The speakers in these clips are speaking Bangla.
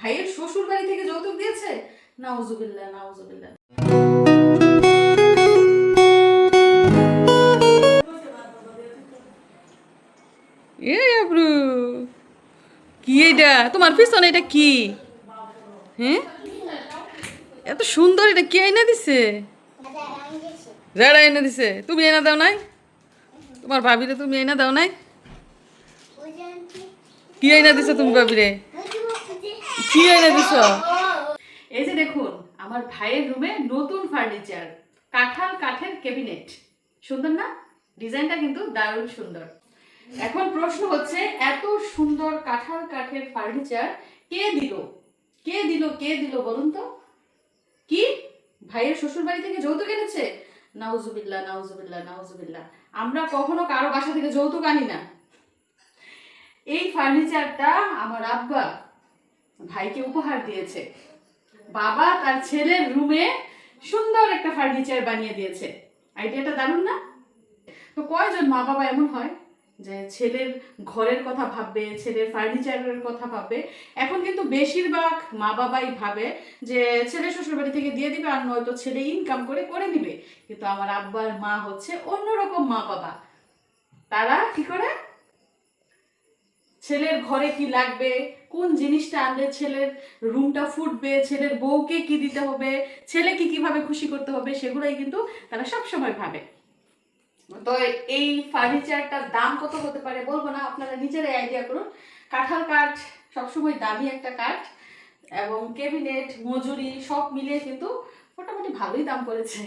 ভাইয়ের শ্বশুর বাড়ি থেকে যৌতুক দিয়েছে? নাউজুবিল্লাহ নাউজুবিল্লাহ। এ আব্রু কি এটা তোমার পিছনে এটা কি? হ্যাঁ? এত সুন্দর এটা কে এনে দিছে? যারা এনে দিছে। তুমি এনে দাও নাই? তোমার ভাবিরে তুমি এনে দাও নাই? কি এনে দিছে তুমি ভাবিরে? কি এনে এই যে দেখুন, আমার ভাইয়ের রুমে নতুন ফার্নিচার কাঁঠাল কাঠের ক্যাবিনেট সুন্দর না? ডিজাইনটা কিন্তু দারুণ সুন্দর। এখন প্রশ্ন হচ্ছে, এত সুন্দর কাঁঠাল কাঠের ফার্নিচার কে দিল? কে দিল কে দিল বলুন তো? কি? ভাইয়ের শ্বশুর বাড়ি থেকে যৌতুক এনেছে? নাউজুবিল্লাহ নাউজুবিল্লাহ নাউজুবিল্লাহ। আমরা কখনো কারও বাসা থেকে যৌতুক আনি না। এই ফার্নিচারটা আমার আব্বা ভাইকে উপহার দিয়েছে। বাবা তার ছেলের রুমে সুন্দর একটা ফার্নিচার বানিয়ে দিয়েছে। আইডিয়াটা দারুণ না? তো কয়জন মা বাবা এমন হয় যে ছেলের ঘরের কথা ভাববে, ছেলের ফার্নিচারের কথা ভাববে? এখন কিন্তু বেশিরভাগ মা বাবাই ভাবে যে ছেলে শ্বশুর বাড়ি থেকে দিয়ে দিবে আর নয়তো ছেলে ইনকাম করে করে নিবে। কিন্তু আমার আব্বার মা হচ্ছে অন্যরকম মা বাবা তারা কি করে? ছেলের ঘরে কি লাগবে? কোন জিনিসটা আনলে ছেলের রুমটা ফুটবে? ছেলের বউকে কি দিতে হবে? ছেলেকে কীভাবে খুশি করতে হবে? সেগুলোই কিন্তু তারা সব সময় ভাবে। তো এই ফার্নিচারটার দাম কত হতে পারে বলব না? আপনারা নিজেরাই আইডিয়া করুন। কাঁঠাল কাঠ, সবসময় দামি একটা কাঠ এবং ক্যাবিনেট মজুরি, সব মিলিয়ে কিন্তু মোটামুটি ভালোই দাম পড়েছে।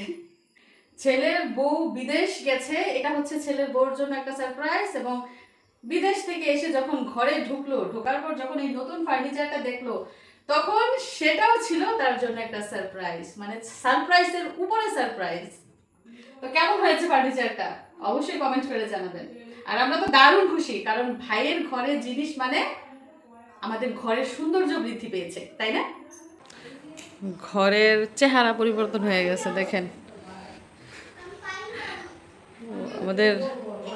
ছেলের বউ বিদেশ গেছে, এটা হচ্ছে ছেলের বউর জন্য একটা সারপ্রাইজ এবং বিদেশ থেকে এসে যখন ঘরে ঢুকলো, ঢোকার পর যখন এই নতুন ফার্নিচারটা দেখল, তখন সেটাও ছিল তার জন্য একটা সারপ্রাইজ মানে সারপ্রাইজের উপরে সারপ্রাইজ তো কেমন হয়েছে ফার্নিচারটা অবশ্যই কমেন্ট করে জানাবেন। আর আমরা তো দারুণ খুশি, কারণ ভাইয়ের ঘরের জিনিস মানে আমাদের ঘরের সৌন্দর্য বৃদ্ধি পেয়েছে, তাই না? ঘরের চেহারা পরিবর্তন হয়ে গেছে, দেখেন। আমাদের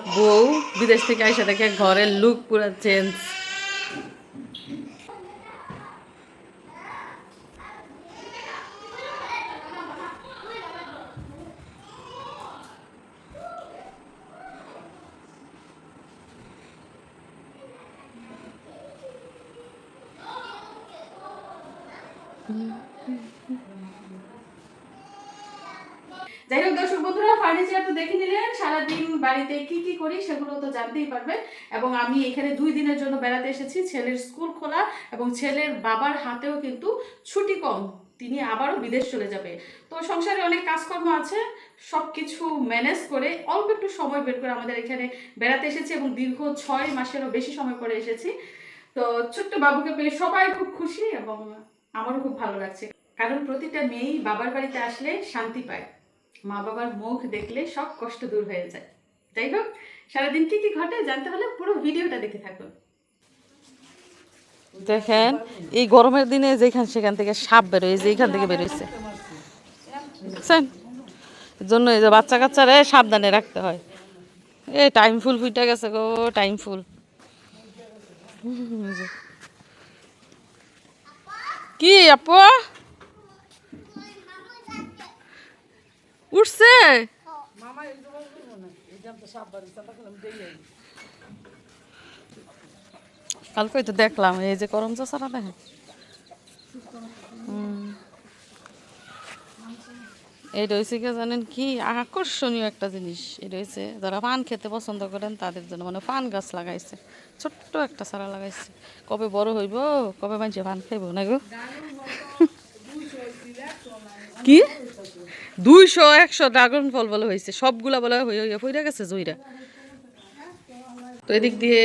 বউ বিদেশ থেকে আইসা দেখে ঘরের লুক পুরো চেঞ্জ যাই ফার্নিচার তো দেখে নিলেন সারাদিন বাড়িতে কি কি করি সেগুলো তো জানতেই পারবেন এবং আমি এখানে দুই দিনের জন্য বেড়াতে এসেছি, ছেলের স্কুল খোলা এবং ছেলের বাবার হাতেও কিন্তু ছুটি কম, তিনি আবারও বিদেশ চলে যাবে। তো সংসারে অনেক কাজকর্ম আছে সব কিছু ম্যানেজ করে অল্প একটু সময় বের করে আমাদের এখানে বেড়াতে এসেছি এবং দীর্ঘ ছয় মাসেরও বেশি সময় পরে এসেছি। তো ছোট্ট বাবুকে পেয়ে সবাই খুব খুশি এবং আমারও খুব ভালো লাগছে। কারণ প্রতিটা মেয়েই বাবার বাড়িতে আসলে শান্তি পায়। মা বাবার মুখ দেখলে সব কষ্ট দূর হয়ে যায়। যাই হোক, সারাদিন কি কি ঘটে জানতে হলে পুরো ভিডিওটা দেখে থাকুন। দেখেন, এই গরমের দিনে যেখান সেখান থেকে সাপ বেরোয় যে এইখান থেকে বেরোইছে। দেখছেন জন্য এই যে বাচ্চা কাচ্চারে সাবধানে রাখতে হয়। এ, টাইম ফুল ফুইটা গেছে গো, টাইম ফুল। কি, আপু? উঠছে? কালকে তো দেখলাম এই যে করম চাষারা দেখেন। এটা হয়েছে কি জানেন কি? আকর্ষণীয় একটা জিনিস। এটা হয়েছে যারা পান খেতে পছন্দ করেন তাদের জন্য মানে পান গাছ লাগাইছে। ছোট্ট একটা চারা লাগাইছে। কবে বড় হইব? কবে মানুষে পান খাইব না গো? কি? দুইশো, একশো ড্রাগন ফল বলে হয়েছে। সবগুলা বলে হয়ে হয়ে পইরা গেছে জইরা। তো এদিক দিয়ে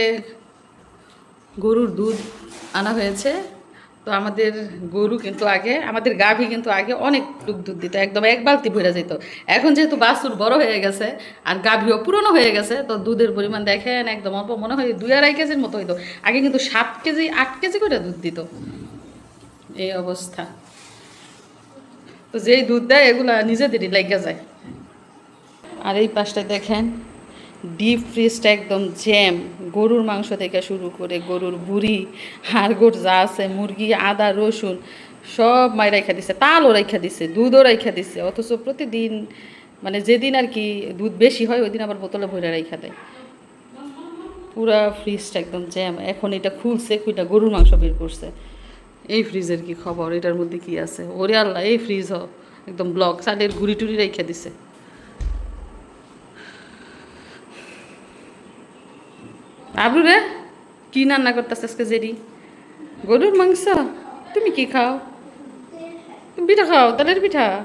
গরুর দুধ আনা হয়েছে। তো আমাদের গরু কিন্তু আগে, আমাদের গাভী কিন্তু আগে অনেক টুক দুধ দিত, একদম এক বালতি ভরে যেত এখন যেহেতু বাছুর বড় হয়ে গেছে আর গাভীও পুরনো হয়ে গেছে, তো দুধের পরিমাণ দেখেন একদম অল্প, মনে হয় দুই আড়াই কেজির মতো হইতো। আগে কিন্তু সাত কেজি, আট কেজি করে দুধ দিত। এই অবস্থা। তো যেই দুধ দেয়, এগুলা নিজেদেরই লেগে যায়। আর এই পাশটায় দেখেন ডিপ ফ্রিজটা একদম জ্যাম গরুর মাংস থেকে শুরু করে গরুর বুড়ি হাড়গোড় যা আছে, মুরগি, আদা, রসুন, সব মাই রাইখা দিছে। তালও রাইখা দিছে, দুধও রাইখা দিছে। অথচ প্রতিদিন মানে যেদিন আর কি দুধ বেশি হয় ওই দিন আবার বোতলে ভরে রাইখা দেয়। পুরা ফ্রিজটা একদম জ্যাম এখন এটা খুলছে কুইটা গরুর মাংস বের করছে। এই ফ্রিজের কি খবর? এটার মধ্যে কি আছে? ওরে আল্লাহ, এই ফ্রিজ হ। একদম ব্লক চালের গুড়ি টুড়ি রেখে দিছে। আবু রে, কি রান্না করতেছে আজকে জেরি? গরুর মাংস? তুমি কি খাও? তুমি পিঠা খাও, তালের পিঠা?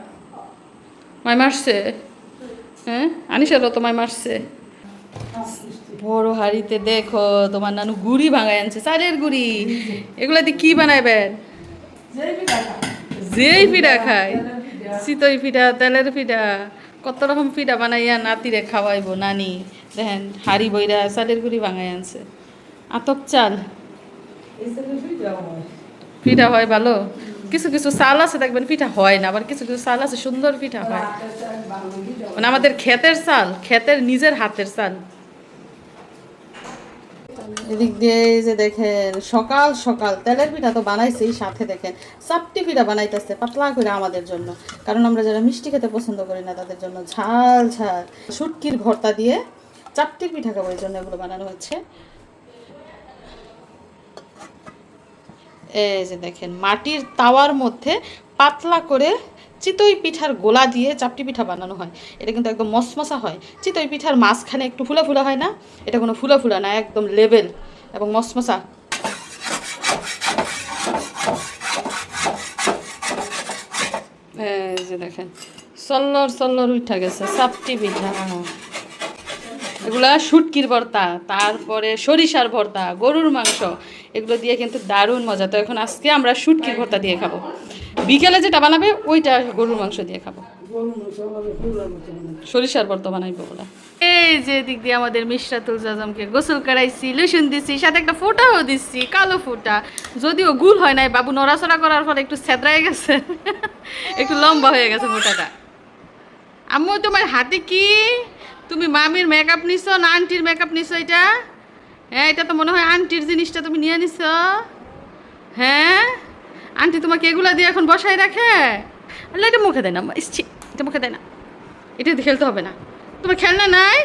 মাই মারছে? হ্যাঁ? আনিসারও তো মাই মারছে। বড় হাড়িতে দেখো, তোমার নানু গুড়ি ভাঙায় আনছে, চালের গুড়ি। এগুলা দিয়ে কি বানাইবেন যেই পিঠা খায়, চিতই পিঠা, তেলের পিঠা, কত রকম পিঠা বানাইয়া নাতিরে খাওয়াইবো নানি। দেখেন, হাড়ি বইরা চালের গুড়ি ভাঙায় আনছে। আতপ চাল। পিঠা হয় ভালো? কিছু কিছু চাল আছে, দেখবেন পিঠা হয় না, আবার কিছু কিছু চাল আছে, সুন্দর পিঠা হয়। মানে আমাদের ক্ষেতের চাল, ক্ষেতের নিজের হাতের চাল। এদিক দিয়ে যে দেখেন, সকাল সকাল, তেলের পিঠা তো বানাইছেই সাথে দেখেন। চাপটি পিঠা বানাইতেছে, পাতলা করে আমাদের জন্য। কারণ আমরা যারা মিষ্টি খেতে পছন্দ করি না, তাদের জন্য ঝাল ঝাল। শুটকির ভর্তা দিয়ে চাপটির পিঠা খাব, এই জন্য এগুলো বানানো হচ্ছে। এই যে দেখেন, মাটির তাওয়ার মধ্যে পাতলা করে চিতই পিঠার গোলা দিয়ে চাপটি পিঠা বানানো হয়। এটা কিন্তু একদম মসমসা হয়। চিতই পিঠার মাঝখানে একটু ফুলা ফুলা হয় না? এটা কোনো ফুলা ফুলা না, একদম লেভেল এবং মসমসা যে দেখেন, সল্লর সল্লর উঠা গেছে, চাপটি পিঠা। এগুলা শুটকির ভর্তা, তারপরে সরিষার ভর্তা, গরুর মাংস, এগুলো দিয়ে কিন্তু দারুণ মজা। তো এখন আজকে আমরা শুটকির ভর্তা দিয়ে খাব। বিকেলে যেটা বানাবে, ওইটা গরুর মাংস দিয়ে খাব। সরিষার ভর্তা বানাইবো ওরা এই যে দিক দিয়ে আমাদের মিশরাতুল জাজমকে গোসল করাইছি, লুসুন দিছি, সাথে একটা ফোঁটাও দিচ্ছি কালো ফোঁটা। যদিও গুল হয় নাই, বাবু নড়াচড়া করার ফলে একটু ছেদ্রায় গেছে, একটু লম্বা হয়ে গেছে ফোঁটাটা। আম্মু, তোমার হাতে কি? তুমি মামির মেকআপ নিছো না আন্টির মেকআপ নিছো এটা? হ্যাঁ এটা তো মনে হয় আন্টির জিনিসটা তুমি নিয়ে নিছো। হ্যাঁ? আন্টি তোমাকে এগুলা দিয়ে এখন বসায় রাখে? আল্লাহ এটা মুখে দেয় না ইচ্ছি এটা মুখে দেয় না। এটা খেলতে হবে না। তোমার খেলনা নাই?